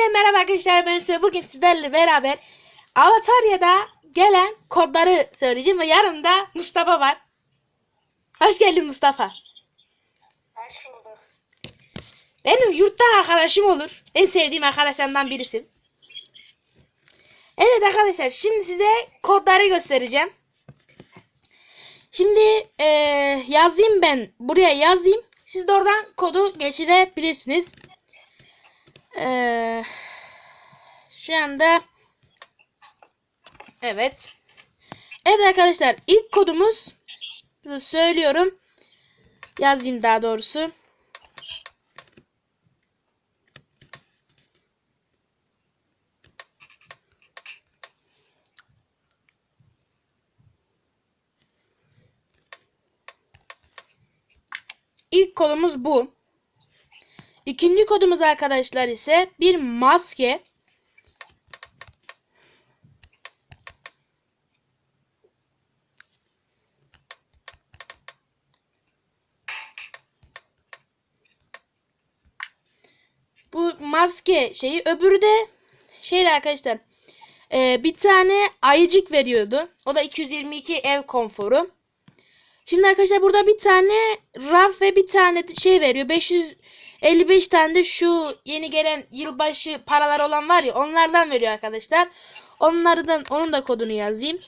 Hepinize merhaba arkadaşlar ben Süve. Bugün sizlerle beraber Avatarya'da gelen kodları söyleyeceğim ve yanımda Mustafa var. Hoş geldin Mustafa. Hoş bulduk. Benim yurttan arkadaşım olur. En sevdiğim arkadaşlarımdan birisi. Evet arkadaşlar şimdi size kodları göstereceğim. Şimdi eee, yazayım ben. Buraya yazayım. Siz de oradan kodu geçirebilirsiniz. Eee, şu anda evet. Evet arkadaşlar ilk kodumuz söylüyorum. Yazayım daha doğrusu. İlk kodumuz bu. İkinci kodumuz arkadaşlar ise bir maske. Bu maske şeyi öbürü de şeyle arkadaşlar e, bir tane ayıcık veriyordu. O da 222 ev konforu. Şimdi arkadaşlar burada bir tane raf ve bir tane şey veriyor. 555 tane de şu yeni gelen yılbaşı paralar olan var ya onlardan veriyor arkadaşlar. Onlardan onun da kodunu yazayım.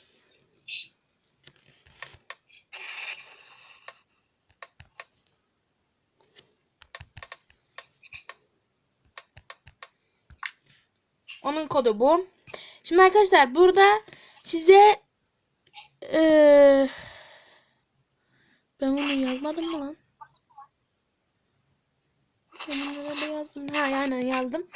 Onun kodu bu. Şimdi arkadaşlar burada size eee ben bunu yazmadım mı lan? Bunu nerede yazdım? Ha aynen yazdım.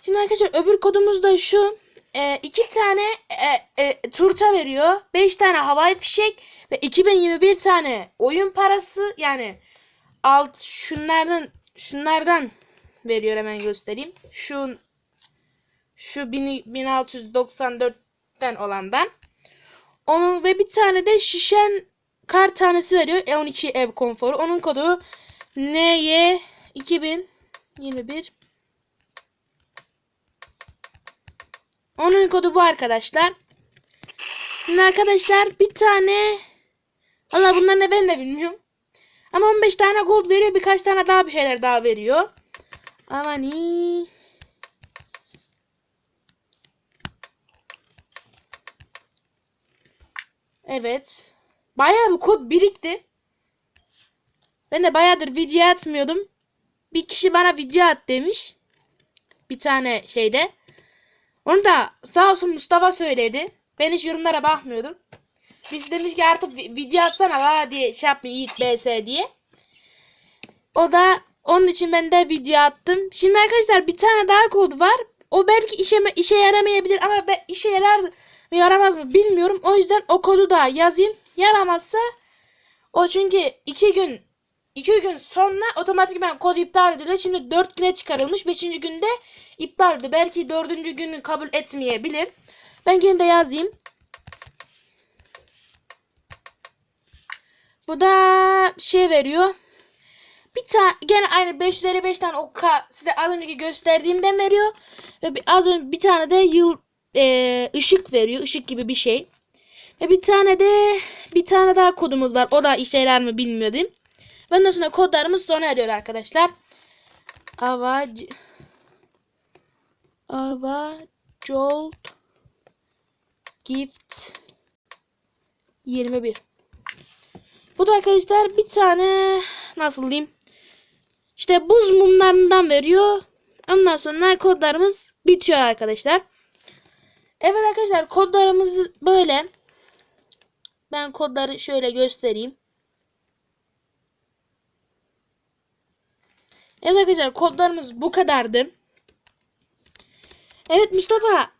Şimdi arkadaşlar öbür kodumuz da şu. E, iki tane e, e, turta veriyor. Beş tane havai fişek ve 2021 tane oyun parası yani alt şunlardan şunlardan veriyor hemen göstereyim. Şu şu 1000 1694'ten olandan. Onun ve bir tane de şişen kar tanesi veriyor. E12 ev konforu. Onun kodu NY 2021. Onun kodu bu arkadaşlar. Şimdi arkadaşlar bir tane Valla bunlar ne ben de bilmiyorum. Ama 15 tane gold veriyor. Birkaç tane daha bir şeyler daha veriyor. Aman iyi. Evet. Bayağı bir kod birikti. Ben de bayağıdır video atmıyordum. Bir kişi bana video at demiş. Bir tane şeyde. Onu da sağ olsun Mustafa söyledi. Ben hiç yorumlara bakmıyordum. Birisi demiş ki artık vi- video atsana la diye şey yapma Yiğit BS diye. O da onun için ben de video attım. Şimdi arkadaşlar bir tane daha kod var. O belki işe işe yaramayabilir ama ben, işe yarar mı yaramaz mı bilmiyorum. O yüzden o kodu da yazayım. Yaramazsa o çünkü iki gün iki gün sonra otomatikman kod iptal edildi. Şimdi dört güne çıkarılmış. Beşinci günde iptal edildi. Belki dördüncü günü kabul etmeyebilir. Ben yine de yazayım. Bu da şey veriyor. Bir tane gene aynı 555 tane o size az önceki gösterdiğimden veriyor. Ve bir, az önce bir tane de yıl e, ışık veriyor. Işık gibi bir şey. Ve bir tane de bir tane daha kodumuz var. O da işe yarar mı bilmiyordum. Ve ondan sonra kodlarımız sona eriyor arkadaşlar. Ava Ava Jolt Gift 21 Bu da arkadaşlar bir tane nasıl diyeyim işte buz mumlarından veriyor. Ondan sonra kodlarımız bitiyor arkadaşlar. Evet arkadaşlar kodlarımız böyle. Ben kodları şöyle göstereyim. Evet arkadaşlar kodlarımız bu kadardı. Evet Mustafa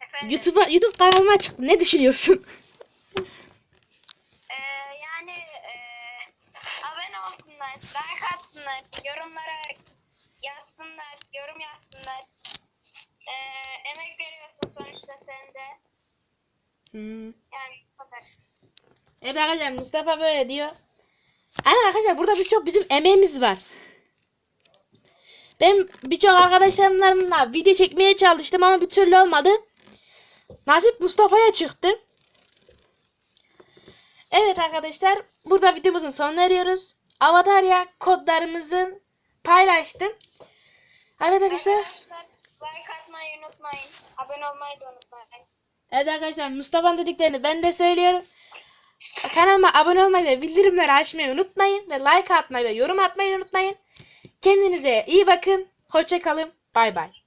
Efendim, YouTube'a YouTube kanalıma çıktı. Ne düşünüyorsun? yani eee, abone olsunlar, like atsınlar, yorumlara yazsınlar, yorum yazsınlar. Eee, emek veriyorsun sonuçta sen de. Hmm. Yani bu kadar. Evet arkadaşlar Mustafa böyle diyor. Aynen arkadaşlar burada birçok bizim emeğimiz var. Ben birçok arkadaşlarımla video çekmeye çalıştım ama bir türlü olmadı. Nasip Mustafa'ya çıktı. Evet arkadaşlar burada videomuzun sonuna eriyoruz. Avatarya kodlarımızı paylaştım. Evet arkadaşlar. Arkadaşlar like atmayı unutmayın. Abone olmayı da unutmayın. Evet arkadaşlar Mustafa'nın dediklerini ben de söylüyorum. Kanalıma abone olmayı ve bildirimleri açmayı unutmayın. Ve like atmayı ve yorum atmayı unutmayın. Kendinize iyi bakın. Hoşça kalın. Bay bay.